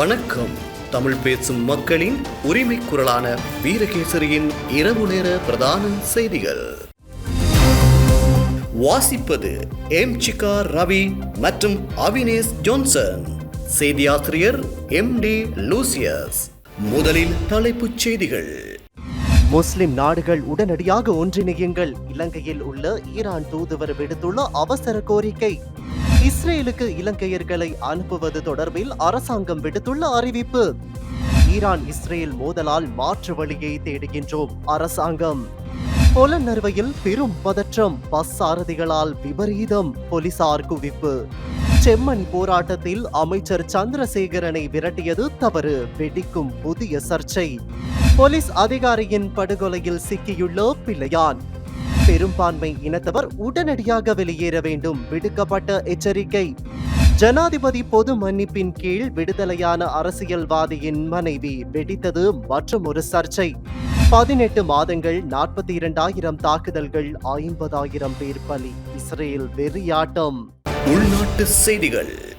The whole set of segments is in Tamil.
வணக்கம். தமிழ் பேசும் மக்களின் உரிமை குரலான வீரகேசரியின் இரவு நேர பிரதான செய்திகள். வாசிப்பது எம் சிகா ரவி மற்றும் அவினேஷ் ஜோன்சன். செய்தியாசிரியர் எம் டி லூசியஸ். முதலில் தலைப்புச் செய்திகள். முஸ்லிம் நாடுகள் உடனடியாக ஒன்றிணையுங்கள். இலங்கையில் உள்ள ஈரான் தூதுவர் விடுத்துள்ள அவசர கோரிக்கை. இஸ்ரேலுக்கு இலங்கையர்களை அனுப்புவது தொடர்பில் அரசாங்கம் விடுத்துள்ள அறிவிப்பு. ஈரான் இஸ்ரேல் மோதலால் மாற்று வழியை தேடுகின்றோம் அரசாங்கம். பொலநறுவையில் பெரும் பதற்றம் பஸ் சாரதிகளால் விபரீதம் போலீசார் குவிப்பு. செம்மணி போராட்டத்தில் அமைச்சர் சந்திரசேகரனை விரட்டியது தவறு வெடிக்கும் புதிய சர்ச்சை. போலீஸ் அதிகாரியின் படுகொலையில் சிக்கியுள்ள பிள்ளையான். பெரும்பான்மை இனத்தவர் உடனடியாக வெளியேற வேண்டும். விடுக்கப்பட்ட எச்சரிக்கை. ஜனாதிபதி பொது மன்னிப்பின் கீழ் விடுதலையான அரசியல்வாதியின் மனைவி வெடித்தது மற்றும் ஒரு சர்ச்சை. பதினெட்டு மாதங்கள் நாற்பத்தி இரண்டாயிரம் தாக்குதல்கள் ஐம்பதாயிரம் பேர் பலி. இஸ்ரேல் வெறியாட்டம். உள்நாட்டு செய்திகள்.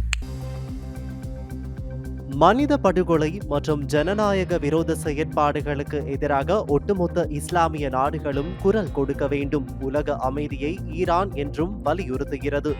மனித படுகொலை மற்றும் ஜனநாயக விரோத செயற்பாடுகளுக்கு எதிராக ஒட்டுமொத்த இஸ்லாமிய நாடுகளும் குரல் கொடுக்க வேண்டும். உலக அமைதியை ஈரான் என்றும் வலியுறுத்துகிறது.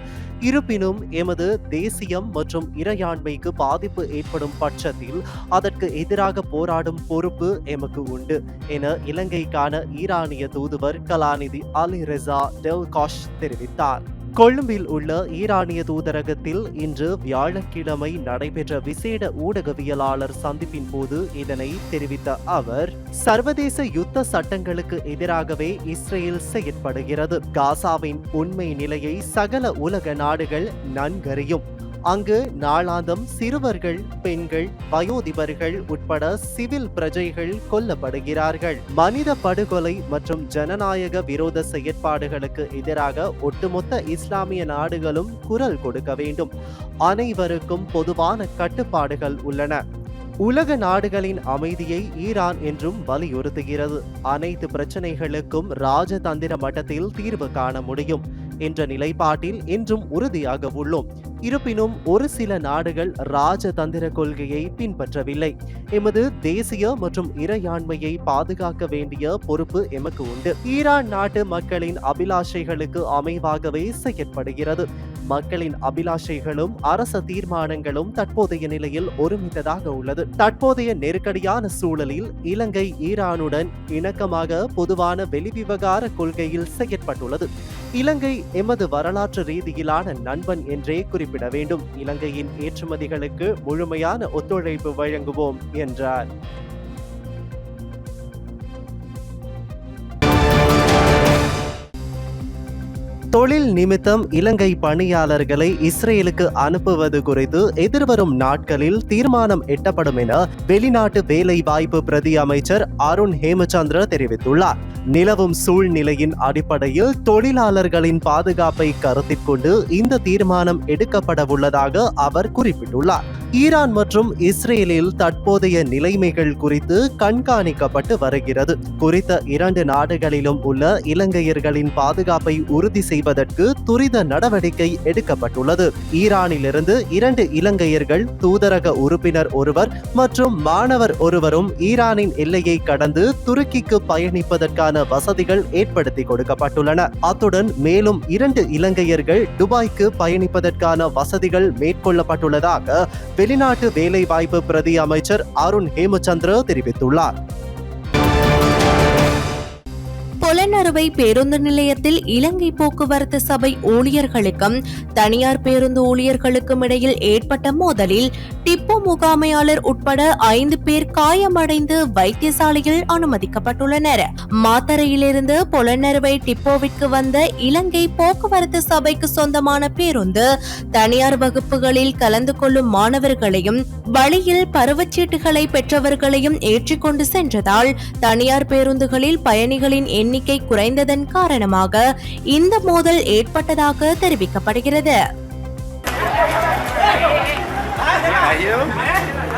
இருப்பினும் எமது தேசியம் மற்றும் இறையாண்மைக்கு பாதிப்பு ஏற்படும் பட்சத்தில் அதற்கு எதிராக போராடும் பொறுப்பு எமக்கு உண்டு என இலங்கைக்கான ஈரானிய தூதுவர் கலாநிதி அலி ரெசா டெல்காஷ் தெரிவித்தார். கொழும்பில் உள்ள ஈரானிய தூதரகத்தில் இன்று வியாழக்கிழமை நடைபெற்ற விசேட ஊடகவியலாளர் சந்திப்பின் போது இதனை தெரிவித்த அவர் சர்வதேச யுத்த சட்டங்களுக்கு எதிராகவே இஸ்ரேல் செயற்படுகிறது. காசாவின் உண்மை நிலையை சகல உலக நாடுகள் நன்கறியும். அங்கு நாளாந்தம் சிறுவர்கள் பெண்கள் வயோதிபர்கள் உட்பட சிவில் பிரஜைகள் கொல்லப்படுகிறார்கள். மனித படுகொலை மற்றும் ஜனநாயக விரோத செயற்பாடுகளுக்கு எதிராக ஒட்டுமொத்த இஸ்லாமிய நாடுகளும் குரல் கொடுக்க வேண்டும். அனைவருக்கும் பொதுவான கட்டுப்பாடுகள் உள்ளன. உலக நாடுகளின் அமைதியை ஈரான் என்றும் வலியுறுத்துகிறது. அனைத்து பிரச்சனைகளுக்கும் ராஜதந்திர மட்டத்தில் தீர்வு காண முடியும் என்ற நிலைப்பாட்டில் இன்றும் உறுதியாக உள்ளோம். இருப்பினும் ஒரு சில நாடுகள் ராஜதந்திர கொள்கையை பின்பற்றவில்லை. எமது தேசிய மற்றும் இறையாண்மையை பாதுகாக்க வேண்டிய பொறுப்பு எமக்கு உண்டு. ஈரான் நாட்டு மக்களின் அபிலாஷைகளுக்கு அமைவாகவே செயற்படுகிறது. மக்களின் அபிலாஷைகளும் அரச தீர்மானங்களும் தற்போதைய நிலையில் ஒருமித்ததாக உள்ளது. தற்போதைய நெருக்கடியான சூழலில் இலங்கை ஈரானுடன் இணக்கமாக பொதுவான வெளிவிவகார கொள்கையில் செயற்பட்டுள்ளது. இலங்கை எமது வரலாற்று ரீதியிலான நண்பன் என்றே குறிப்பிட வேண்டும். இலங்கையின் ஏற்றுமதிகளுக்கு முழுமையான ஒத்துழைப்பு வழங்குவோம் என்றார். தொழில் நிமித்தம் இலங்கை பணியாளர்களை இஸ்ரேலுக்கு அனுப்புவது குறித்து எதிர்வரும் நாட்களில் தீர்மானம் எட்டப்படும் என வெளிநாட்டு வேலை வாய்ப்பு பிரதி அமைச்சர் அருண் ஹேமச்சந்திர தெரிவித்துள்ளார். நிலவும் சூழ்நிலையின் அடிப்படையில் தொழிலாளர்களின் பாதுகாப்பை கருத்தில் கொண்டு இந்த தீர்மானம் எடுக்கப்பட உள்ளதாக அவர் குறிப்பிட்டுள்ளார். ஈரான் மற்றும் இஸ்ரேலில் தற்போதைய நிலைமைகள் குறித்து கண்காணிக்கப்பட்டு வருகிறது. குறித்த இரண்டு நாடுகளிலும் உள்ள இலங்கையர்களின் பாதுகாப்பை உறுதி செய்வதற்கு துரித நடவடிக்கை எடுக்கப்பட்டுள்ளது. ஈரானிலிருந்து இரண்டு இலங்கையர்கள் தூதரக உறுப்பினர் ஒருவர் மற்றும் மாணவர் ஒருவரும் ஈரானின் எல்லையை கடந்து துருக்கிக்கு பயணிப்பதற்கான வசதிகள் ஏற்படுத்தி கொடுக்கப்பட்டுள்ளன. அத்துடன் மேலும் இரண்டு இலங்கையர்கள் துபாய்க்கு பயணிப்பதற்கான வசதிகள் மேற்கொள்ளப்பட்டுள்ளதாக வெளிநாட்டு வேலைவாய்ப்பு பிரதி அமைச்சர் அருண் ஹேமச்சந்திர தெரிவித்துள்ளார். பொலனறுவை பேருந்து நிலையத்தில் இலங்கை போக்குவரத்து சபை ஊழியர்களுக்கும் தனியார் பேருந்து ஊழியர்களுக்கும் இடையில் ஏற்பட்ட மோதலில் டிப்போ முகாமையாளர் உட்பட ஐந்து பேர் காயமடைந்து வைத்தியசாலையில் அனுமதிக்கப்பட்டுள்ளனர். மாத்தரையிலிருந்து பொலனறுவை டிப்போவிற்கு வந்த இலங்கை போக்குவரத்து சபைக்கு சொந்தமான பேருந்து தனியார் வகுப்புகளில் கலந்து கொள்ளும் மாணவர்களையும் வழியில் பருவச்சீட்டுகளை பெற்றவர்களையும் ஏற்றிக்கொண்டு சென்றதால் தனியார் பேருந்துகளில் பயணிகளின் எண்ணிக்கை குறைந்ததன் காரணமாக இந்த மோதல் ஏற்பட்டதாக தெரிவிக்கப்படுகிறது.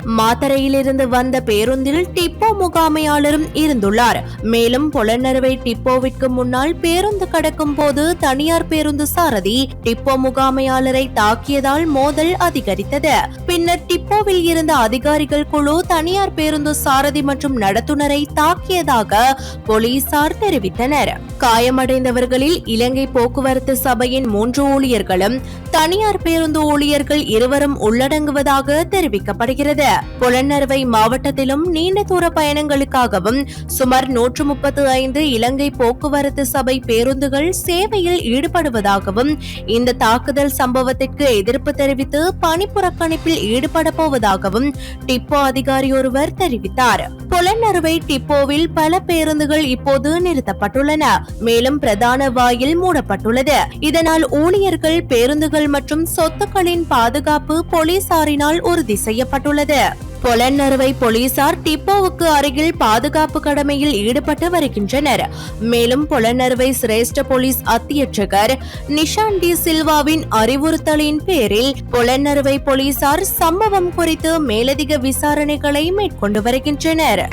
மாத்தரையிலிருந்து வந்த பேருந்தில் டிப்போ முகாமையாளரும் இருந்துள்ளார். மேலும் புலனறுவை டிப்போவிற்கு முன்னால் பேருந்து கடக்கும் போது தனியார் பேருந்து சாரதி டிப்போ முகாமையாளரை தாக்கியதால் மோதல் அதிகரித்தது. பின்னர் டிப்போவில் இருந்த அதிகாரிகள் குழு தனியார் பேருந்து சாரதி மற்றும் நடத்துனரை தாக்கியதாக போலீசார் தெரிவித்தனர். காயமடைந்தவர்களில் இலங்கை போக்குவரத்து சபையின் மூன்று ஊழியர்களும் தனியார் பேருந்து ஊழியர்கள் இருவரும் உள்ளடங்குவதாக தெரிவிக்கப்படுகிறது. புலனறுவை மாவட்டத்திலும் நீண்ட தூர பயணங்களுக்காகவும் சுமார் நூற்று முப்பத்து ஐந்து இலங்கை போக்குவரத்து சபை பேருந்துகள் சேவையில் ஈடுபடுவதாகவும் இந்த தாக்குதல் சம்பவத்திற்கு எதிர்ப்பு தெரிவித்து பணிப்புறக்கணிப்பில் ஈடுபட போவதாகவும் டிப்போ அதிகாரி ஒருவர் தெரிவித்தார். புலனறுவை டிப்போவில் பல பேருந்துகள் இப்போது நிறுத்தப்பட்டுள்ளன. மேலும் பிரதான வாயில் மூடப்பட்டுள்ளது. இதனால் ஊழியர்கள் பேருந்துகள் மற்றும் சொத்துக்களின் பாதுகாப்பு போலீசாரினால் உறுதி செய்யப்பட்டுள்ளது. பொலன்னறுவை போலீசார் டிப்போவுக்கு அருகில் பாதுகாப்பு கடமையில் ஈடுபட்டு வருகின்றனர். மேலும் பொலன்னறுவை சிரேஷ்ட போலீஸ் அத்தியட்சகர் நிஷான் டி சில்வாவின் அறிவுறுத்தலின் பேரில் புலன்னறுவை போலீசார் சம்பவம் குறித்து மேலதிக விசாரணைகளை மேற்கொண்டு வருகின்றனர்.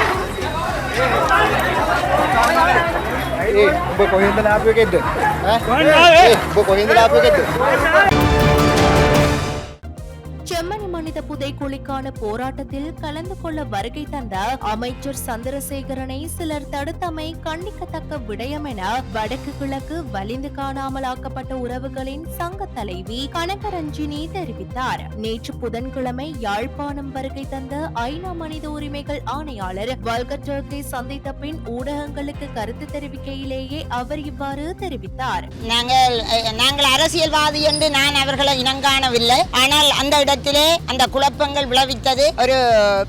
Hey, voy cogiendo la Chemmani மனித புதைக்குழிக்கான போராட்டத்தில் கலந்து கொள்ள வருகை தந்த அமைச்சர் சந்திரசேகரனை சிலர் தடுத்தமை கண்டிக்கத்தக்க விடயம் என வடக்கு கிழக்கு வலிந்து காணாமலாக்கப்பட்ட உறவுகளின் சங்க தலைவி கனகரஞ்சினி தெரிவித்தார். நேற்று புதன்கிழமை யாழ்ப்பாணம் வருகை தந்த ஐநா மனித உரிமைகள் ஆணையாளர் வல்கர் சந்தித்த பின் ஊடகங்களுக்கு கருத்து தெரிவிக்கையிலேயே அவர் இவ்வாறு தெரிவித்தார். நாங்கள் நாங்கள் அரசியல்வாதி என்று நான் அவர்களை இனங்காணவில்லை. ஆனால் அந்த இடத்தில் அந்த குழப்பங்கள் விளைவித்தது ஒரு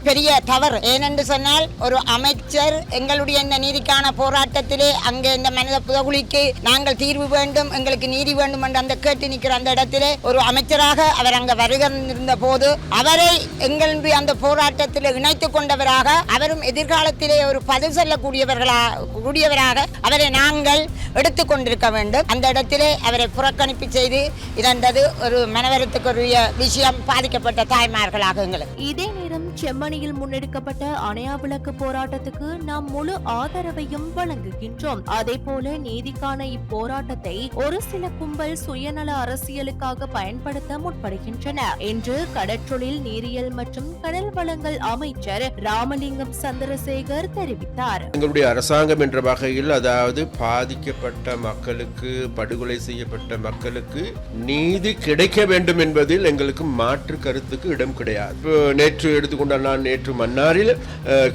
பெரிய தவறு. ஏனென்று சொன்னால் ஒரு அமைச்சர் எங்களுடைய இந்த நீதிக்கான போராட்டத்திலே அங்கே இந்த மனித புதகுலிக்கு நாங்கள் தீர்வு வேண்டும் எங்களுக்கு நீதி வேண்டும் என்று அந்த கேட்டு நிற்கிற அந்த இடத்திலே ஒரு அமைச்சராக அவர் அங்கே வருகின்ற போது அவரை எங்களுடைய அந்த போராட்டத்தில் இணைத்துக் கொண்டவராக அவரும் எதிர்காலத்திலே ஒரு பதில் சொல்லக்கூடியவர்களா கூடியவராக அவரை நாங்கள் எடுத்துக்கொண்டிருக்க வேண்டும். அந்த இடத்திலே அவரை புறக்கணிப்பு செய்து இதன்றது ஒரு மனவரத்துக்குரிய விஷயம். பாதிக்கப்பட்ட தாய்மார்களாக எங்களுக்கு. இதே நேரம் செம்மணியில் முன்னெடுக்கப்பட்ட அணையா விளக்கு போராட்டத்துக்கு நாம் முழு ஆதரவையும் வழங்குகின்றோம். அதே போல நீதிக்கான இப்போராட்டத்தை ஒரு சில கும்பல் சுயநல அரசியலுக்காக பயன்படுத்த முற்படுகின்றன என்று கடற்றொழில் நீரியல் மற்றும் கடல் வளங்கள் அமைச்சர் ராமலிங்கம் சந்திரசேகர் தெரிவித்தார். எங்களுடைய அரசாங்கம் என்ற வகையில் அதாவது பாதிக்கப்பட்ட மக்களுக்கு படுகொலை செய்யப்பட்ட மக்களுக்கு நீதி கிடைக்க வேண்டும் என்பதில் எங்களுக்கு மாற்று கருத்துக்கு இடம் கிடையாது. இப்போ நேற்று எடுத்துக்கொண்ட நான் நேற்று மன்னாரில்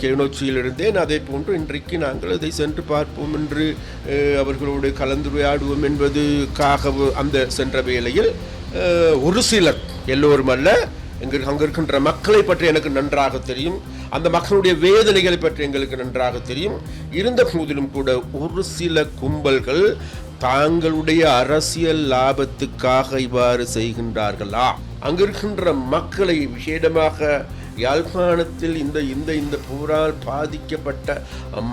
கிளிநொச்சியில் இருந்தேன். அதே போன்று இன்றைக்கு நாங்கள் அதை சென்று பார்ப்போம் என்று அவர்களோடு கலந்துரையாடுவோம் என்பதுக்காக அந்த சென்ற வேளையில் ஒரு சிலர் எல்லோரும் அல்ல எங்கள் அங்கே இருக்கின்ற மக்களை பற்றி எனக்கு நன்றாக தெரியும். அந்த மக்களுடைய வேதனைகளை பற்றி எங்களுக்கு நன்றாக தெரியும். இருந்த போதிலும் கூட ஒரு சில கும்பல்கள் தாங்களுடைய அரசியல் லாபத்துக்காக இவ்வாறு செய்கின்றார்களா? அங்கிருக்கின்ற மக்களை விசேடமாக யாழ்ப்பாணத்தில் இந்த இந்த இந்த போரால் பாதிக்கப்பட்ட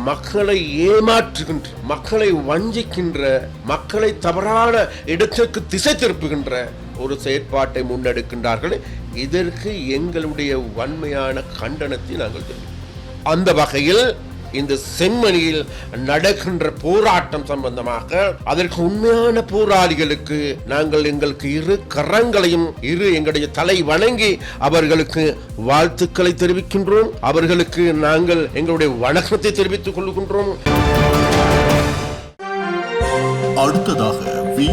மக்களை ஏமாற்றுகின்ற மக்களை வஞ்சிக்கின்ற மக்களை தவறான இடத்திற்கு திசை திருப்புகின்ற ஒரு செயற்பாட்டை முன்னெடுக்கின்றார்கள். இதற்கு எங்களுடைய வன்மையான கண்டனத்தை நாங்கள் தெரிவிக்கிறோம். அந்த வகையில் இந்த செம்மணியில் நடக்கின்ற போராட்டம் சம்பந்தமாக அதற்கு உண்மையான போராளிகளுக்கு நாங்கள் எங்களுக்கு இரு கரங்களையும் இரு எங்களுடைய தலை வணங்கி அவர்களுக்கு வாழ்த்துக்களை தெரிவிக்கின்றோம். அவர்களுக்கு நாங்கள் எங்களுடைய வணக்கத்தை தெரிவித்துக் கொள்கின்றோம். அடுத்ததாக வி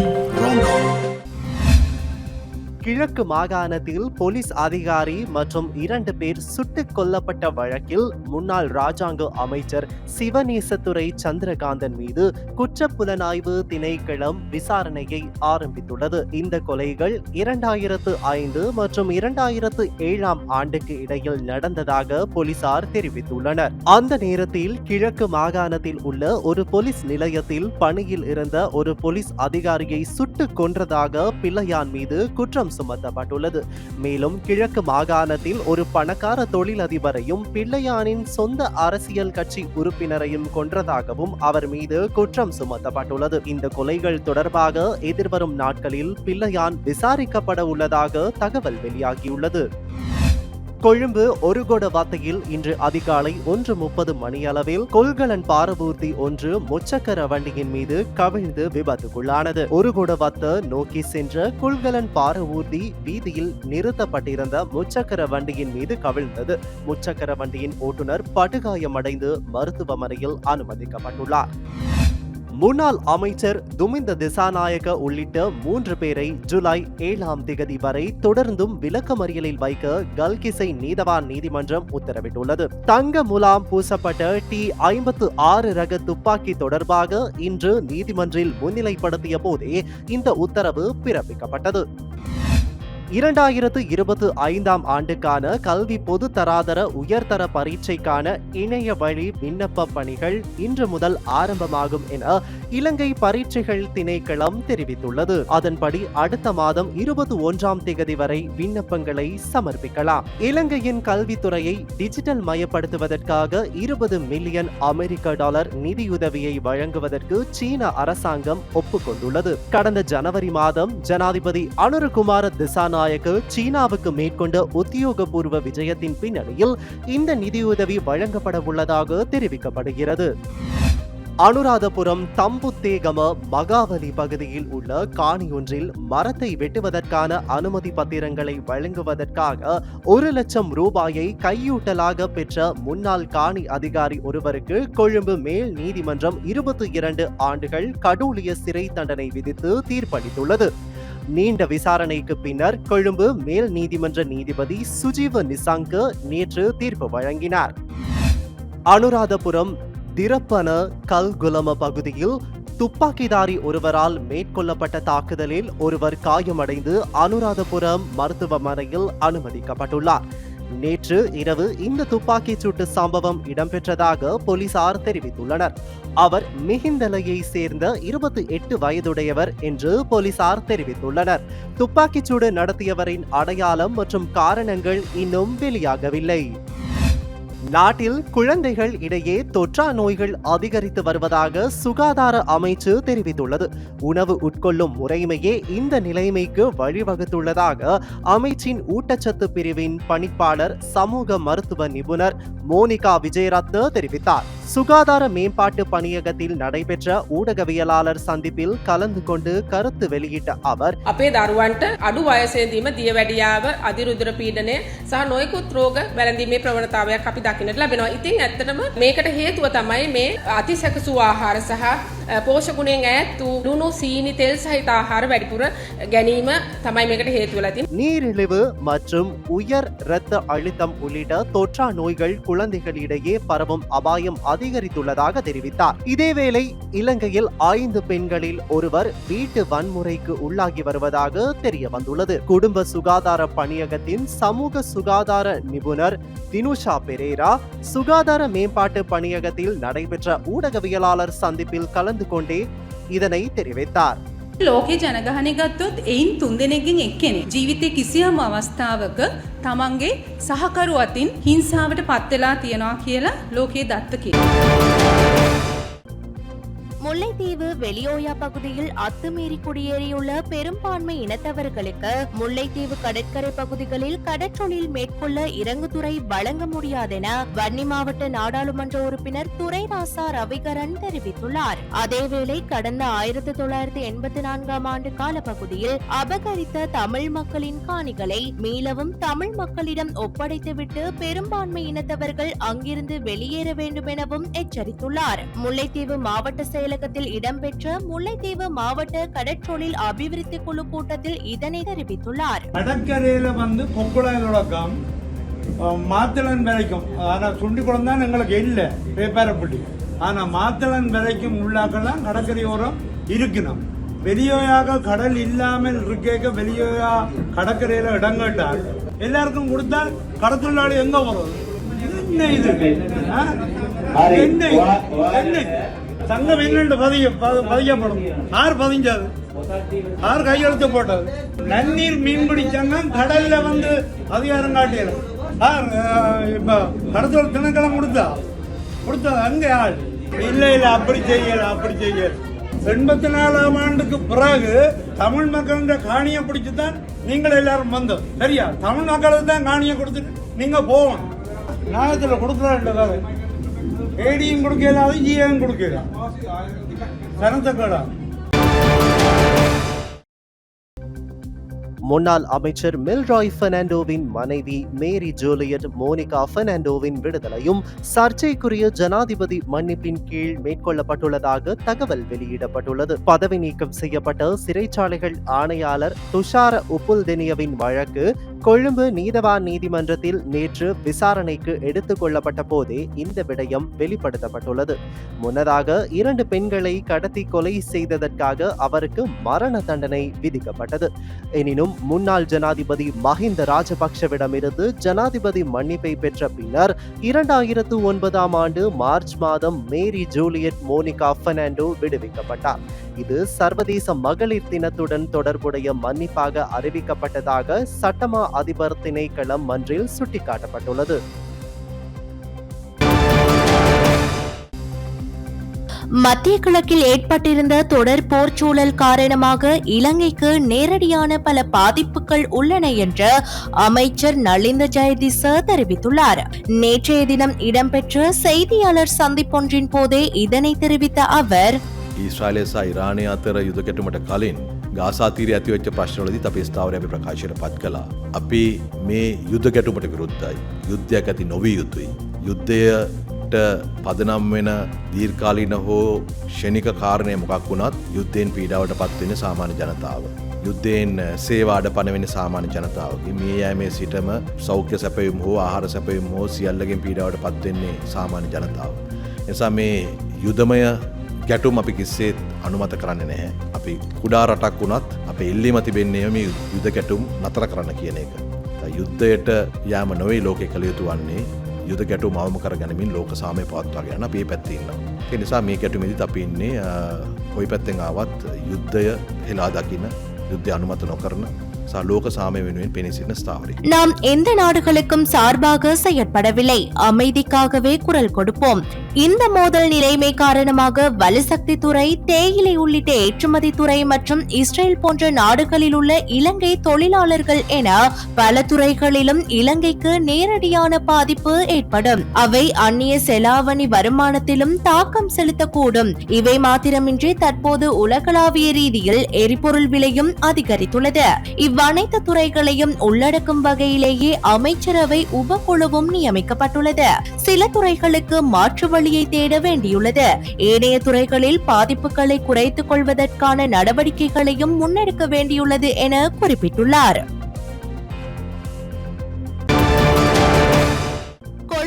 கிழக்கு மாகாணத்தில் போலீஸ் அதிகாரி மற்றும் இரண்டு பேர் சுட்டுக் கொல்லப்பட்ட வழக்கில் முன்னாள் ராஜாங்க அமைச்சர் சிவநேசத்துறை சந்திரகாந்தன் மீது குற்றப்புலனாய்வு திணைக்களம் விசாரணையை ஆரம்பித்துள்ளது. இந்த கொலைகள் இரண்டாயிரத்து ஐந்து மற்றும் இரண்டாயிரத்து ஏழாம் ஆண்டுக்கு இடையில் நடந்ததாக போலீசார் தெரிவித்துள்ளனர். அந்த நேரத்தில் கிழக்கு மாகாணத்தில் உள்ள ஒரு போலீஸ் நிலையத்தில் பணியில் இருந்த ஒரு போலீஸ் அதிகாரியை சுட்டுக் கொன்றதாக பிள்ளையான் மீது குற்றம் சுமத்தப்பட்டுள்ளது மேலும் கிழக்கு மாகாணத்தில் ஒரு பணக்கார தொழிலதிபரையும் பிள்ளையானின் சொந்த அரசியல் கட்சி உறுப்பினரையும் கொன்றதாகவும் அவர் மீது குற்றம் சுமத்தப்பட்டுள்ளது. இந்த கொலைகள் தொடர்பாக எதிர்வரும் நாட்களில் பிள்ளையான் விசாரிக்கப்பட உள்ளதாக தகவல் வெளியாகியுள்ளது. கொழும்பு ஒருகொட வாத்தையில் இன்று அதிகாலை ஒன்று முப்பது மணியளவில் கொள்கலன் பாரபூர்த்தி ஒன்று முச்சக்கர வண்டியின் மீது கவிழ்ந்து விபத்துக்குள்ளானது. ஒருகொட வத்த நோக்கி சென்ற கொள்கலன் பாரவூர்தி வீதியில் நிறுத்தப்பட்டிருந்த முச்சக்கர வண்டியின் மீது கவிழ்ந்தது. முச்சக்கர வண்டியின் ஓட்டுநர் படுகாயமடைந்து மருத்துவமனையில் அனுமதிக்கப்பட்டுள்ளார். முன்னாள் அமைச்சர் துமிந்த திசாநாயக உள்ளிட்ட மூன்று பேரை ஜூலை ஏழாம் திகதி வரை தொடர்ந்தும் விளக்கமறியலில் வைக்க கல்கிசை நீதவான் நீதிமன்றம் உத்தரவிட்டுள்ளது. தங்க முலாம் பூசப்பட்ட டி ஐம்பத்து ஆறு ரக துப்பாக்கி தொடர்பாக இன்று நீதிமன்றில் முன்னிலைப்படுத்திய போதே இந்த உத்தரவு பிறப்பிக்கப்பட்டது. இரண்டாயிரத்து இருபத்தி ஐந்தாம் ஆண்டுக்கான கல்வி பொது தராதர உயர்தர பரீட்சைக்கான இணைய வழி விண்ணப்ப பணிகள் இன்று முதல் ஆரம்பமாகும் என இலங்கை பரீட்சைகள் திணைக்களம் தெரிவித்துள்ளது. அதன்படி அடுத்த மாதம் இருபத்தி ஒன்றாம் தேதி வரை விண்ணப்பங்களை சமர்ப்பிக்கலாம். இலங்கையின் கல்வித்துறையை டிஜிட்டல் மயப்படுத்துவதற்காக இருபது மில்லியன் அமெரிக்க டாலர் நிதியுதவியை வழங்குவதற்கு சீன அரசாங்கம் ஒப்புக்கொண்டுள்ளது. கடந்த ஜனவரி மாதம் ஜனாதிபதி அனுருகுமார திசானா திசாநாயக்கு சீனாவுக்கு மேற்கொண்ட உத்தியோகபூர்வ விஜயத்தின் பின்னணியில் இந்த நிதியுதவி வழங்கப்பட உள்ளதாக தெரிவிக்கப்படுகிறது. அனுராதபுரம் தம்புத்தேகம மகாவலி பகுதியில் உள்ள காணி ஒன்றில் மரத்தை வெட்டுவதற்கான அனுமதி பத்திரங்களை வழங்குவதற்காக ஒரு லட்சம் ரூபாயை கையூட்டலாக பெற்ற முன்னாள் காணி அதிகாரி ஒருவருக்கு கொழும்பு மேல் நீதிமன்றம் இருபத்தி இரண்டு ஆண்டுகள் கடூழிய சிறை தண்டனை விதித்து தீர்ப்பளித்துள்ளது. நீண்ட விசாரணைக்கு பின்னர் கொழும்பு மேல் நீதிமன்ற நீதிபதி சுஜீவ நிசாங்க நேற்று தீர்ப்பு வழங்கினார். அனுராதபுரம் திரப்பன கல்குலம பகுதியில் துப்பாக்கிதாரி ஒருவரால் மேற்கொள்ளப்பட்ட தாக்குதலில் ஒருவர் காயமடைந்து அனுராதபுரம் மருத்துவமனையில் அனுமதிக்கப்பட்டுள்ளார். நேற்று இரவு இந்த துப்பாக்கிச் சூட்டு சம்பவம் இடம்பெற்றதாக போலீசார் தெரிவித்துள்ளனர். அவர் மிகிந்தலையை சேர்ந்த இருபத்தி எட்டு வயதுடையவர் என்று போலீசார் தெரிவித்துள்ளனர். துப்பாக்கிச்சூடு நடத்தியவரின் அடையாளம் மற்றும் காரணங்கள் இன்னும் வெளியாகவில்லை. நாட்டில் குழந்தைகள் இடையே தொற்றா நோய்கள் அதிகரித்து வருவதாக சுகாதார அமைச்சு தெரிவித்துள்ளது. உணவு உட்கொள்ளும் முறைமையே இந்த நிலைமைக்கு வழிவகுத்துள்ளதாக அமைச்சின் ஊட்டச்சத்து பிரிவின் பணிப்பாளர் சமூக மருத்துவ நிபுணர் மோனிகா விஜயரத்ன தெரிவித்தார். சுகாதார மேம்பாட்டு பணியகத்தில் நடைபெற்ற ஊடகவியலாளர் சந்திப்பில் கலந்து கொண்டு கருத்து வெளியிட்ட அவர் අපේ දරුවන්ට අඩු වයසේදීම දියවැඩියාව අධිරුද්‍ර පීඩනය සහ නොයකුත් රෝග වැළඳීමේ ප්‍රවණතාවයක් අපි දකින්නට ලැබෙනවා. ඉතින් ඇත්තටම මේකට හේතුව තමයි මේ අතිසැකසු ආහාර සහ අ, පෝෂගුණයෙන් ඈත් වූ ලුණු සීනි තෙල් සහිත ආහාර වැඩිපුර ගැනීම තමයි මේකට හේතුව වෙලා තියෙන්නේ. நீரிழிவு மற்றும் உயர் இரத்த அழுத்தம் உள்ளிட்ட தொற்றா நோய்கள் குழந்தைகளிடையே பரவும் அபாயம் அதிகரித்துள்ளதாக தெரிவித்தார். இதேவேளை இலங்கையில் ஐந்து பெண்களில் ஒருவர் வீட்டு வன்முறைக்கு உள்ளாகி வருவதாக தெரிய வந்துள்ளது குடும்ப சுகாதார பணியகத்தின் சமூக சுகாதார நிபுணர் தினுஷா பெரேரா சுகாதார மேம்பாட்டு பணியகத்தில் நடைபெற்ற ஊடகவியலாளர் சந்திப்பில் கலந்து கொண்டே இதனை தெரிவித்தார். ලෝකේ ජනගහනය ගත්තොත් එයින් තුන් දෙනෙක්ගෙන් එක්කෙනෙ. ජීවිතය කිසියම් අවස්ථාවක තමන්ගේ සහකරු අතින් හිංසාවට පත්වෙලා තියෙනවා කියලා ලෝකයේ දත්ත කිය. முல்லைத்தீவு வெளியோயா பகுதியில் அத்துமீறி குடியேறியுள்ள பெரும்பான்மை இனத்தவர்களுக்கு முல்லைத்தீவு கடற்கரை பகுதிகளில் கடற்றொழில் மேற்கொள்ள இறங்குதுறை வழங்க முடியாதென வன்னி மாவட்ட நாடாளுமன்ற உறுப்பினர் துரைராசா ரவிகரன் தெரிவித்துள்ளார். அதேவேளை கடந்த ஆயிரத்தி தொள்ளாயிரத்தி எண்பத்தி நான்காம் ஆண்டு கால பகுதியில் அபகரித்த தமிழ் மக்களின் காணிகளை மீளவும் தமிழ் மக்களிடம் ஒப்படைத்துவிட்டு பெரும்பான்மை இனத்தவர்கள் அங்கிருந்து வெளியேற வேண்டும் எனவும் எச்சரித்துள்ளார். முல்லைத்தீவு மாவட்ட செயலகத்தில் இடம்பெற்ற முல்லைத்தீவு மாவட்ட கடற்றொழில் அபிவிருத்தி குழு கூட்டத்தில் இதனை தெரிவித்துள்ளார். கடற்கரையில் வந்து கொக்குழாய் தொடக்கம் மாத்தளன் வரைக்கும் ஆனால் சுண்டிக்குளம் தான் எங்களுக்கு இல்லை பேப்பாரப்பட்டி ஆனால் மாத்தளன் வரைக்கும் உள்ளாக்கெல்லாம் கடற்கரையோரம் இருக்கணும். வெளியோயாக கடல் இல்லாமல் இருக்க வெளியோயா கடற்கரையில் இடம் கேட்டால் எல்லாருக்கும் கொடுத்தால் கடத்தொழிலாளி எங்க வரும்? என்ன இது? என்ன? என்ன தங்க சங்கம் என்னென்று பதிய ப- பதியப்படும். யார் பதிஞ்சது. யார் கையெழுத்து போட்டது. நன்னீர் மீன் பிடிச்சாங்க கடல்ல வந்து அதிகாரம் காட்டியது. ஆர் இப்போ இப்ப கடத்தல் திணைக்களம் கொடுத்தா? கொடுத்தா அங்க ஆள் இல்ல இல்ல அப்படி செய்யல அப்படி செய்யல. எண்பத்தி நாலாம் ஆண்டுக்கு பிறகு தமிழ் மக்களின் காணியை பிடிச்சு தான் நீங்கள் எல்லாரும் வந்தோம் சரியா? தமிழ் மக்களுக்கு தான் காணியை கொடுத்துட்டு நீங்க போகணும். நியாயத்தில் ഏടിയും കൊടുക്കുകയില്ല അത് ചെയ്യാൻ കൊടുക്കുകയില്ല സ്ഥലത്തെ കേടാണ് முன்னாள் அமைச்சர் மில்ராய் பெர்னாண்டோவின் மனைவி மேரி ஜூலியட் மோனிகா பெர்னாண்டோவின் விடுதலையும் சர்ச்சைக்குரிய ஜனாதிபதி மன்னிப்பின் கீழ் மேற்கொள்ளப்பட்டுள்ளதாக தகவல் வெளியிடப்பட்டுள்ளது. பதவி நீக்கம் செய்யப்பட்ட சிறைச்சாலைகள் ஆணையாளர் துஷார உப்புல்தெனியவின் வழக்கு கொழும்பு நீதவான் நீதிமன்றத்தில் நேற்று விசாரணைக்கு எடுத்துக் கொள்ளப்பட்ட போதே இந்த விடயம் வெளிப்படுத்தப்பட்டுள்ளது. முன்னதாக இரண்டு பெண்களை கடத்தி கொலை செய்ததற்காக அவருக்கு மரண தண்டனை விதிக்கப்பட்டது. எனினும் முன்னாள் ஜனாதிபதி மஹிந்த ராஜபக்ஷவிடமிருந்து ஜனாதிபதி மன்னிப்பை பெற்ற பின்னர் இரண்டாயிரத்து ஒன்பதாம் ஆண்டு மார்ச் மாதம் மேரி ஜூலியட் மோனிகா பெர்னாண்டோ விடுவிக்கப்பட்டார். இது சர்வதேச மகளிர் தினத்துடன் தொடர்புடைய மன்னிப்பாக அறிவிக்கப்பட்டதாக சட்டமா அதிபர் திணைக்களம் மன்றில் சுட்டிக்காட்டப்பட்டுள்ளது. மத்திய கிழக்கில் ஏற்பட்டிருந்த தொடர் போர் சூழல் காரணமாக இலங்கைக்கு நேரடியான பல பாதிப்புகள் உள்ளன என்று அமைச்சர் நலிந்த ஜெயதிச தெரிவித்துள்ளார் நேற்றைய தினம் இடம்பெற்ற செய்தியாளர் சந்திப்பொன்றின் போதே இதனை தெரிவித்த அவர் ඊස්්‍රයිලය සහ ඉරාණය අතර යුද කෙටුමට කලින් ගාසාතීර ඇතිවෙච්ච ප්‍රශ්නවලදී අපේ ස්ථාවරය අපි ප්‍රකාශයට පත් කලා. අපි මේ යුද්ධ ගැටුමට විරුද්ධයි. යුද්ධයක් ඇති නොවී යුතුයි. යුද්ධයට පදනම් වෙන දීර්කාලීන හෝ ෂණික කාරණය මොකක් වුණත් යුද්ධයෙන් පීඩාවට පත්වෙන සාමාන්‍ය ජනතාව. යුද්ධයෙන් eh, සේවාඩ පනවෙන සාමාන්‍ය ජනතාවගේ මේ යෑමේ සිටම සෞඛ්‍ය සැපයුම් හෝ ආහාර සැපයුම් හෝ සියල්ලගෙන් පීඩාවට පත්වෙන්නේ සාමාන්‍ය ජනතාව. එසා මේ යුදමය ගැටුම් අපි කිස්සේත් අනුමත කරන්න නැහැ. අපි කුඩා රටක් වුණත් අප එල්ලිම තිබෙන්නේ මේ යුද ගැටුම් නතර කරන්න කියන එක. යුද්ධයට යාම නොවේ ලෝකෙ කළ යුතු වන්නේ යුද ගැටු මවම කර ගැනමින් ලෝක සාමය පවත්වා ගැන අපේ පැත්තින්න. එනිසා මේ ගැටුමෙදි අපි ඉන්නේ කොයි පැත්තෙන් ආවත් යුද්ධය හෙලා දකින්න යුද්ධ අනුමත නොකරන සා ලෝක සාමය වෙනුවෙන් පෙනසින්න ස්ථාවරි. நாம் எந்த நாடுகளுக்கும் சார்பாக செயற்படவில்லை அமைதிக்காகவே குரல் கொடுப்போம் இந்த மோதல் நிலைமை காரணமாக வலுசக்தி துறை தேயிலை உள்ளிட்ட ஏற்றுமதி துறை மற்றும் இஸ்ரேல் போன்ற நாடுகளில் உள்ள இலங்கை தொழிலாளர்கள் என பல துறைகளிலும் இலங்கைக்கு நேரடியான பாதிப்பு ஏற்படும் அவை அந்நிய செலாவணி வருமானத்திலும் தாக்கம் செலுத்தக்கூடும் இவை மாத்திரமின்றி தற்போது உலகளாவிய ரீதியில் எரிபொருள் விலையும் அதிகரித்துள்ளது அனைத்து துறைகளையும் உள்ளடக்கும் வகையிலேயே அமைச்சரவை உபக்குழுவும் நியமிக்கப்பட்டுள்ளது. சில துறைகளுக்கு மாற்று வழியை தேட வேண்டியுள்ளது. ஏனைய துறைகளில் பாதிப்புகளை குறைத்துக் கொள்வதற்கான நடவடிக்கைகளையும் முன்னெடுக்க வேண்டியுள்ளது என குறிப்பிட்டுள்ளார்.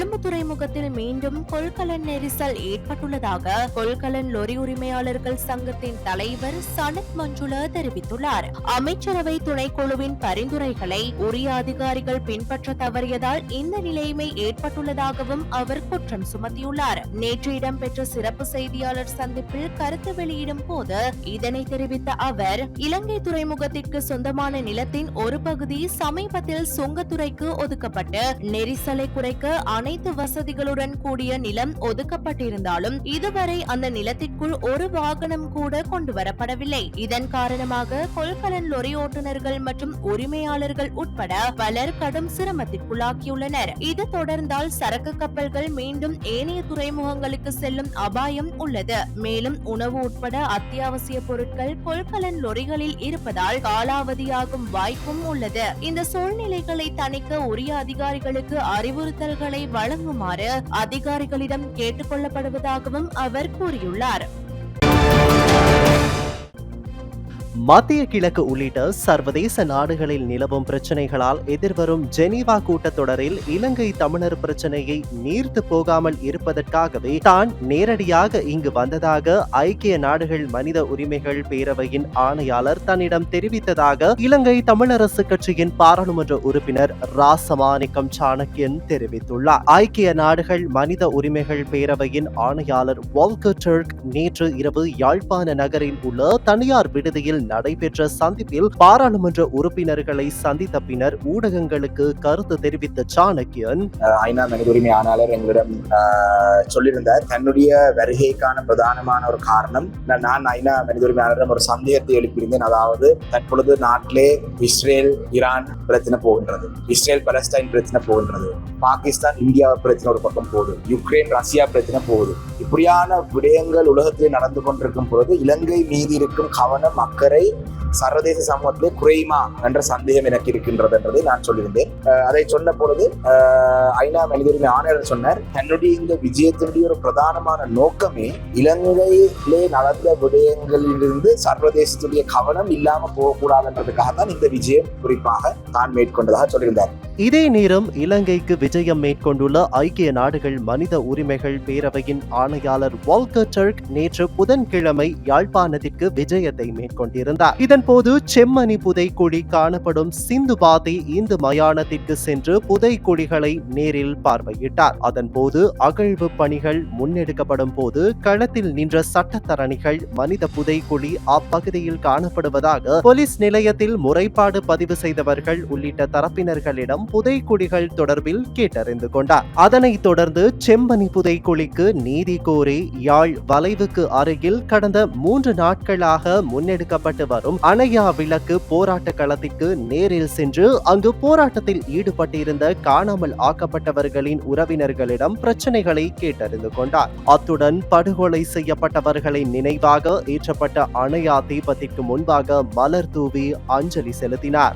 கொழும்பு துறைமுகத்தில் மீண்டும் கொள்கலன் நெரிசல் ஏற்பட்டுள்ளதாக கொள்கலன் லொரி உரிமையாளர்கள் சங்கத்தின் தலைவர் சனத் மஞ்சுள தெரிவித்துள்ளார். அமைச்சரவை துணைக்குழுவின் பரிந்துரைகளை உரிய அதிகாரிகள் பின்பற்ற தவறியதால் இந்த நிலைமை ஏற்பட்டுள்ளதாகவும் அவர் குற்றம் சுமத்தியுள்ளார். நேற்று இடம்பெற்ற சிறப்பு செய்தியாளர் சந்திப்பில் கருத்து வெளியிடும் போது இதனை தெரிவித்த அவர் இலங்கை துறைமுகத்திற்கு சொந்தமான நிலத்தின் ஒரு பகுதி சமீபத்தில் சுங்கத்துறைக்கு ஒதுக்கப்பட்டு நெரிசலை குறைக்க அனைத்து வசதிகளுடன் கூடிய நிலம் ஒதுக்கப்பட்டிருந்தாலும் இதுவரை அந்த நிலத்திற்குள் ஒரு வாகனம் கூட கொண்டு வரப்படவில்லை. இதன் காரணமாக கொள்கலன் லொரி ஓட்டுநர்கள் மற்றும் உரிமையாளர்கள் உட்பட பலர் கடும் சிரமத்திற்குள்ளாக்கியுள்ளனர் இது தொடர்ந்தால் சரக்கு கப்பல்கள் மீண்டும் ஏனைய துறைமுகங்களுக்கு செல்லும் அபாயம் உள்ளது. மேலும் உணவு உட்பட அத்தியாவசிய பொருட்கள் கொள்கலன் லொரிகளில் இருப்பதால் காலாவதியாகும் வாய்ப்பும் உள்ளது. இந்த சூழ்நிலைகளை தணிக்க உரிய அதிகாரிகளுக்கு அறிவுறுத்தல்களை வழங்குமாறு அதிகாரிகளிடம் கேட்டுக் கொள்ளப்படுவதாகவும் அவர் கூறியுள்ளார். மத்திய கிழக்கு உள்ளிட்ட சர்வதேச நாடுகளில் நிலவும் பிரச்சனைகளால் எதிர்வரும் ஜெனீவா கூட்டத்தொடரில் இலங்கை தமிழர் பிரச்சனையை நீர்த்து போகாமல் இருப்பதற்காகவே தான் நேரடியாக இங்கு வந்ததாக ஐக்கிய நாடுகள் மனித உரிமைகள் பேரவையின் ஆணையாளர் தன்னிடம் தெரிவித்ததாக இலங்கை தமிழரசு கட்சியின் பாராளுமன்ற உறுப்பினர் ராசமாணிக்கம் சாணக்கியன் தெரிவித்துள்ளார். ஐக்கிய நாடுகள் மனித உரிமைகள் பேரவையின் ஆணையாளர் வால்கர் டர்க் நேற்று இரவு யாழ்ப்பாண நகரில் உள்ள தனியார் விடுதியில் நடைபெற்ற சந்திப்பில் பாராளுமன்ற உறுப்பினர்களை சந்தித்த பின்னர் ஊடகங்களுக்கு கருத்து தெரிவித்த சாணக்கியன் ஐநா மனித உரிமை ஆணையாளர் எங்களிடம் சொல்லியிருந்தார். தன்னுடைய வருகைக்கான பிரதானமான ஒரு காரணம் நான் ஐநா மனித உரிமை ஆணையரிடம் ஒரு சந்தேகத்தை எழுப்பியிருந்தேன். அதாவது தற்பொழுது நாட்டிலே இஸ்ரேல் ஈரான் பிரச்சனை போகின்றது. இஸ்ரேல் பலஸ்டைன் பிரச்சனை போகின்றது. பாகிஸ்தான் இந்தியா பிரச்சனை ஒரு பக்கம் போகுது. யுக்ரைன் ரஷ்யா பிரச்சனை போகுது. இப்படியான விடயங்கள் உலகத்திலே நடந்து கொண்டிருக்கும் பொழுது இலங்கை மீது இருக்கும் கவனம் அக்கறை சர்வதேச சமூகத்திலே குறையுமா என்ற சந்தேகம் எனக்கு இருக்கின்றது என்றதை நான் சொல்லியிருந்தேன். அதை சொன்ன பொழுது ஐநா மனித உரிமை ஆணையர் சொன்னார் தன்னுடைய இந்த விஜயத்தினுடைய ஒரு பிரதானமான நோக்கமே இலங்கையிலே நடந்த விடயங்களிலிருந்து சர்வதேசத்துடைய கவனம் இல்லாம போகக்கூடாதுன்றதுக்காக தான் இந்த விஜயம் குறிப்பாக தான் மேற்கொண்டதாக சொல்லியிருந்தார். இதே நேரம் இலங்கைக்கு விஜயம் மேற்கொண்டுள்ள ஐக்கிய நாடுகள் மனித உரிமைகள் பேரவையின் ஆணையாளர் வால்கர் டர்க் நேற்று புதன்கிழமை யாழ்ப்பாணத்திற்கு விஜயத்தை மேற்கொண்டிருந்தார். இதன்போது செம்மணி புதைக்குழி காணப்படும் சிந்து பாதை இந்து மயானத்திற்கு சென்று புதைக்குழிகளை நேரில் பார்வையிட்டார். அதன்போது அகழ்வு பணிகள் முன்னெடுக்கப்படும் போது களத்தில் நின்ற சட்டத்தரணிகள் மனித புதைக்குழி அப்பகுதியில் காணப்படுவதாக போலீஸ் நிலையத்தில் முறைப்பாடு பதிவு செய்தவர்கள் உள்ளிட்ட தரப்பினர்களிடம் புதைக்குழிகள் தொடர்பில் கேட்டறிந்து கொண்டார். அதனைத் தொடர்ந்து செம்பனி புதைக்குழிக்கு நீதி கோரி யாழ் வளைவுக்கு அருகில் கடந்த மூன்று நாட்களாக முன்னெடுக்கப்பட்ட வரும். அணையா விளக்கு போராட்ட களத்திற்கு நேரில் சென்று அங்கு போராட்டத்தில் ஈடுபட்டிருந்த காணாமல் ஆக்கப்பட்டவர்களின் உறவினர்களிடம் பிரச்சனைகளை கேட்டறிந்து கொண்டார். அத்துடன் படுகொலை செய்யப்பட்டவர்களின் நினைவாக ஏற்றப்பட்ட அணையா தீபத்திற்கு முன்பாக மலர் தூவி அஞ்சலி செலுத்தினார்.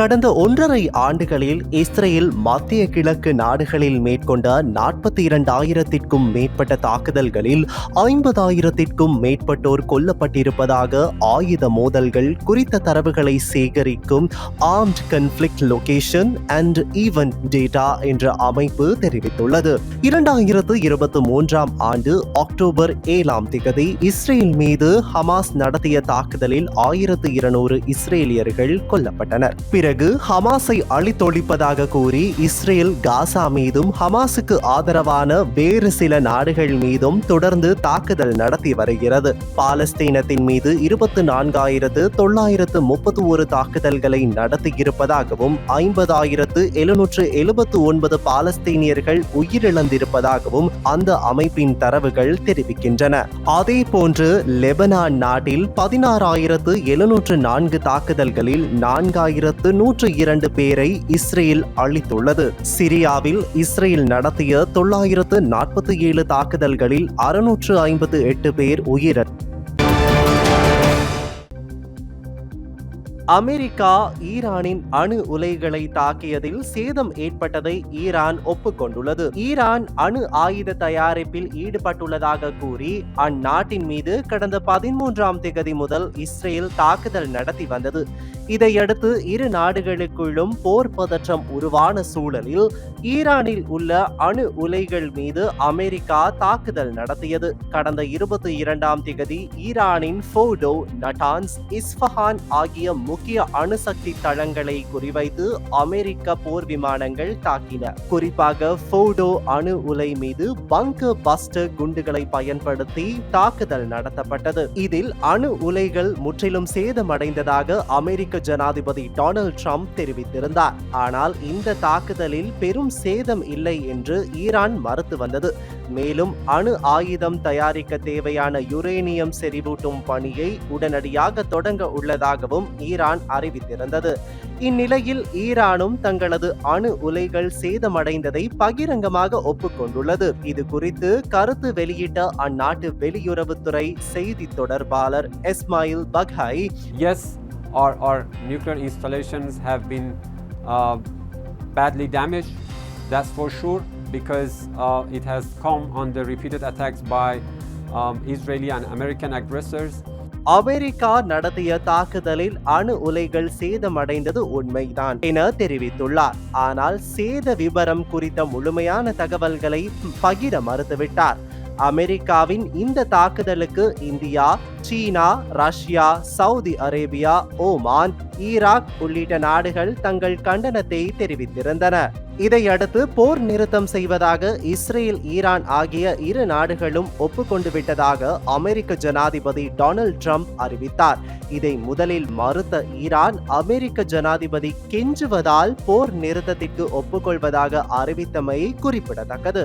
கடந்த ஒன்றரை ஆண்டுகளில் இஸ்ரேல் மத்திய கிழக்கு நாடுகளில் மேற்கொண்ட நாற்பத்தி இரண்டாயிரத்திற்கும் மேற்பட்ட தாக்குதல்களில் ஐம்பதாயிரத்திற்கும் மேற்பட்டோர் கொல்லப்பட்டிருப்பதாக ஆயுத மோதல்கள் குறித்த தரவுகளை சேகரிக்கும் armed conflict location and event data என்ற அமைப்பு தெரிவித்துள்ளது. இரண்டாயிரத்து இருபத்தி மூன்றாம் ஆண்டு அக்டோபர் ஏழாம் திகதி இஸ்ரேல் மீது ஹமாஸ் நடத்திய தாக்குதலில் ஆயிரத்து இருநூறு இஸ்ரேலியர்கள் கொல்லப்பட்டனர். பிறகு ஹமாஸை அழித்தொழிப்பதாக கூறி இஸ்ரேல் காசா மீதும் ஹமாஸுக்கு ஆதரவான வேறு சில நாடுகள் மீதும் தொடர்ந்து தாக்குதல் நடத்தி வருகிறது. பாலஸ்தீனத்தின் மீது இருபத்து நான்காயிரத்து தொள்ளாயிரத்து முப்பத்தி ஒரு தாக்குதல்களை நடத்தியிருப்பதாகவும் ஐம்பதாயிரத்து எழுநூற்று எழுபத்து ஒன்பது பாலஸ்தீனியர்கள் உயிரிழந்திருப்பதாகவும் அந்த அமைப்பின் தரவுகள் தெரிவிக்கின்றன. அதே போன்று லெபனான் நாட்டில் பதினாறாயிரத்து எழுநூற்று நான்கு தாக்குதல்களில் நான்காயிரத்து நூற்று இரண்டு பேரை இஸ்ரேல் அளித்துள்ளது சிரியாவில் இஸ்ரேல் நடத்திய தொள்ளாயிரத்து நாற்பத்தி ஏழு தாக்குதல்களில் அறுநூற்று ஐம்பத்து எட்டு பேர் உயிரிழந்தனர் அமெரிக்கா ஈரானின் அணு உலைகளை தாக்கியதில் சேதம் ஏற்பட்டதை ஈரான் ஒப்புக்கொண்டுள்ளது. ஈரான் அணு ஆயுத தயாரிப்பில் ஈடுபட்டுள்ளதாக கூறி அந்நாட்டின் மீது கடந்த பதிமூன்றாம் திகதி முதல் இஸ்ரேல் தாக்குதல் நடத்தி வந்தது. இதையடுத்து இரு நாடுகளுக்குள்ளும் போர் பதற்றம் உருவான சூழலில் ஈரானில் உள்ள அணு உலைகள் மீது அமெரிக்கா தாக்குதல் நடத்தியது. கடந்த இருபத்தி இரண்டாம் திகதி ஈரானின் ஃபோடோ நட்டான்ஸ் இஸ்ஃபஹான் ஆகிய முக்கிய முக்கிய அணுசக்தி தளங்களை குறிவைத்து அமெரிக்க போர் விமானங்கள் தாக்கின. குறிப்பாக ஃபோடோ அணு உலை மீது பங்கு பஸ்டர் குண்டுகளை பயன்படுத்தி தாக்குதல் நடத்தப்பட்டது. இதில் அணு உலைகள் முற்றிலும் சேதமடைந்ததாக அமெரிக்க ஜனாதிபதி டொனால்ட் ட்ரம்ப் தெரிவித்திருந்தார். ஆனால் இந்த தாக்குதலில் பெரும் சேதம் இல்லை என்று ஈரான் மறுத்து வந்தது. மேலும் அணு ஆயுதம் தயாரிக்க தேவையான யுரேனியம் செறிவூட்டும் பணியை உடனடியாக தொடங்க உள்ளதாகவும் ஈரான் அறிவித்திருந்தது இந்நிலையில் ஈரானும் தங்களது அணு உலைகள் சேதமடைந்ததை பகிரங்கமாக ஒப்புக்கொண்டுள்ளது இது குறித்து கருத்து வெளியிட்ட அந்நாட்டு வெளியுறவுத்துறை செய்தி தொடர்பாளர் Esmaeil Baghaei Yes, our, our nuclear installations have been uh, badly damaged, that's for sure, because uh, it has come under repeated attacks by um, Israeli and American aggressors. America நடத்திய தாக்குதலில் அணு உலைகள் சேதமடைந்தது உண்மைதான் என தெரிவித்துள்ளார். ஆனால் சேத விபரம் குறித்த முழுமையான தகவல்களை பகிர மறுத்துவிட்டார். அமெரிக்காவின் இந்த தாக்குதலுக்கு India China Russia Saudi Arabia Oman Iraq உள்ளிட்ட நாடுகள் தங்கள் கண்டனத்தை தெரிவித்திருந்தன. இதையடுத்து போர் நிறுத்தம் செய்வதாக இஸ்ரேல் ஈரான் ஆகிய இரு நாடுகளும் ஒப்புக்கொண்டு விட்டதாக அமெரிக்க ஜனாதிபதி டொனால்ட் ட்ரம்ப் அறிவித்தார். இதை முதலில் மறுத்த ஈரான் அமெரிக்க ஜனாதிபதி கெஞ்சுவதால் போர் நிறுத்தத்திற்கு ஒப்புக்கொள்வதாக அறிவித்தமை குறிப்பிடத்தக்கது.